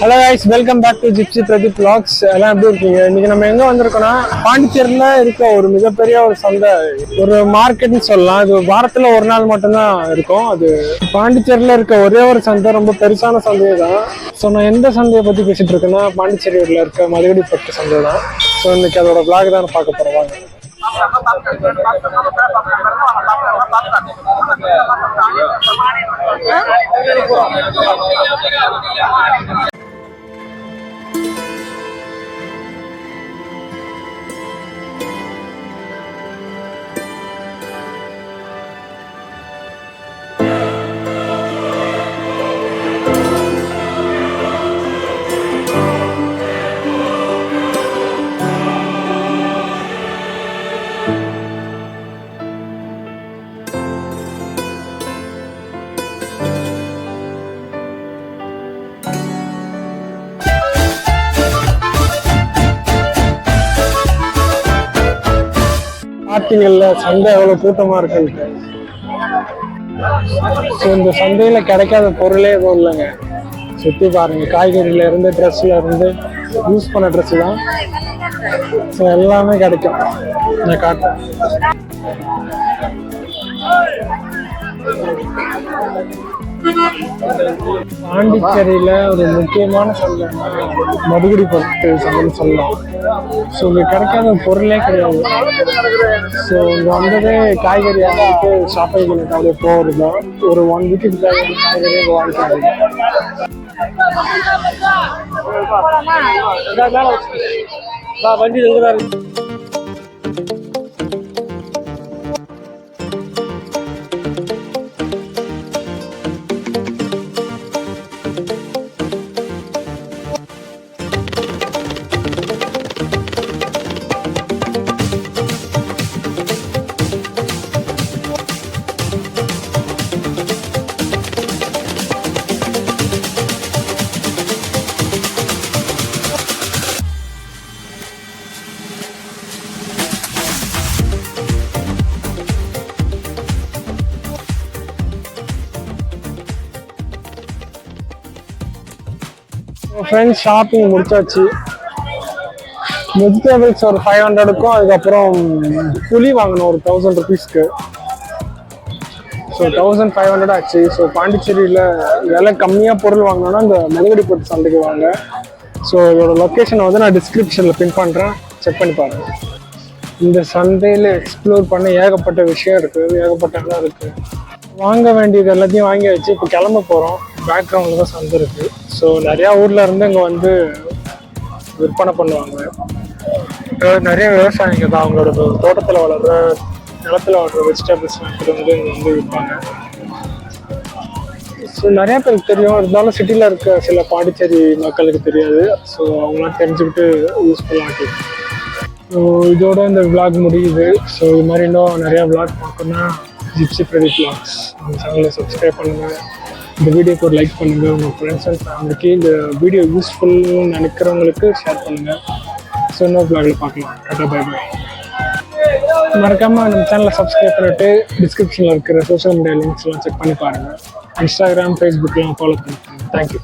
Hello guys welcome back to Gypsy Pradeep blogs எல்லாம் எப்படி இருக்கீங்க? இன்னைக்கு நம்ம எங்க வந்திருக்கோம்னா பாண்டிச்சேரியில இருக்க ஒரு மிகப்பெரிய ஒரு சந்தை ஒரு மார்க்கெட்னு சொல்லலாம். இது வாரத்துல ஒரு நாள் மட்டும்தான் இருக்கும். அது பாண்டிச்சேரியில இருக்க ஒரே ஒரு சந்தை ரொம்ப பெருசான சந்தை தான். ஸோ நான் எந்த சந்தையை பத்தி பேசிட்டு இருக்கேன்னா பாண்டிச்சேரியில் இருக்க மதுகடிப்பட்டு சந்தை தான். ஸோ இன்னைக்கு அதோட பிளாக் தான் பார்க்க போறோம். வாங்க. பார்த்தீங்கல்ல சந்தை எவ்வளோ கூட்டமா இருக்குன்ட்டு ஸோ இந்த சந்தையில கிடைக்காத பொருளே எதுவும் இல்லைங்க. சுத்தி பாருங்க காய்கறியில இருந்து ட்ரெஸ்ல இருந்து யூஸ் பண்ண ட்ரெஸ் தான். ஸோ எல்லாமே கிடைக்கும். நான் காட்டுறேன். பாண்டிச்சேரியில் ஒரு முக்கியமான சந்தை மதுகுடி பட்டு சந்தைன்னு சொல்லலாம். ஸோ இங்கே கிடைக்காத பொருளே கிடையாது. ஸோ இங்கே வந்ததே காய்கறியாக இருக்குது ஷாப்பிங் பண்ணிட்டு அப்படியே போகிறது தான். ஒரு ஒன் வீக்குக்கு காய்கறியாக காய்கறி வண்டி எங்கே இருக்கு. ஃப்ரெண்ட்ஸ் ஷாப்பிங் முடிச்சாச்சு. வெஜிடபிள்ஸ் ஒரு ஃபைவ் ஹண்ட்ரடுக்கும் அதுக்கப்புறம் புளி வாங்கணும் ஒரு தௌசண்ட் ருபீஸ்க்கு ஸோ தௌசண்ட் ஃபைவ் ஹண்ட்ரட் ஆச்சு. ஸோ பாண்டிச்சேரியில் விலை கம்மியாக பொருள் வாங்கினோன்னா இந்த மெழுகுடிப்பட்டு சண்டைக்கு வாங்க. ஸோ இதோட லொக்கேஷனை வந்து நான் டிஸ்கிரிப்ஷனில் பின் பண்ணுறேன் செக் பண்ணி பாருங்க. இந்த சந்தையில் எக்ஸ்ப்ளோர் பண்ண ஏகப்பட்ட விஷயம் இருக்குது ஏகப்பட்ட இடம் இருக்குது வாங்க வேண்டியது எல்லாத்தையும் வாங்கி வச்சு இப்போ கிளம்ப போகிறோம் பேக்ரவுண்டில் தான் சந்தை இருக்குது ஸோ நிறையா ஊரில் இருந்து இங்கே வந்து விற்பனை பண்ணுவாங்க. நிறைய விவசாயிங்க தான். அவங்களோட தோட்டத்தில் வளர்ற நிலத்தில் வளர்ற வெஜிடபிள்ஸ் எடுத்துட்டு வந்து இங்கே வந்து விற்பாங்க. ஸோ நிறையா பேருக்கு தெரியும். இருந்தாலும் சிட்டியில் இருக்க சில பாண்டிச்சேரி மக்களுக்கு தெரியாது. ஸோ அவங்களாம் தெரிஞ்சுக்கிட்டு யூஸ்ஃபுல்லாக ஆக்கிடும் ஸோ இதோட இந்த விளாக் முடியுது. ஸோ இது மாதிரி இன்னும் நிறையா விளாக் பார்க்கணும்னா ஜிப்சி பிரதீப் விளாக்ஸ் அந்த சேனலை சப்ஸ்கிரைப் பண்ணுங்கள் இந்த வீடியோக்கு ஒரு லைக் பண்ணுங்கள் உங்கள் ஃப்ரெண்ட்ஸ் அண்ட் ஃபேமிலிக்கு இந்த வீடியோ யூஸ்ஃபுல்னு நினைக்கிறவங்களுக்கு ஷேர் பண்ணுங்கள் ஸோ இன்னொரு பிளாகில் பார்க்கலாம். டாட்டா பை பை மறக்காமல் நம்ம சேனலை சப்ஸ்கிரைப் பண்ணிட்டு டிஸ்கிரிப்ஷனில் இருக்கிற சோஷியல் மீடியா லிங்க்ஸ்லாம் செக் பண்ணி பாருங்கள் இன்ஸ்டாகிராம் ஃபேஸ்புக்கெலாம் ஃபாலோ பண்ணிக்கோங்க. Thank you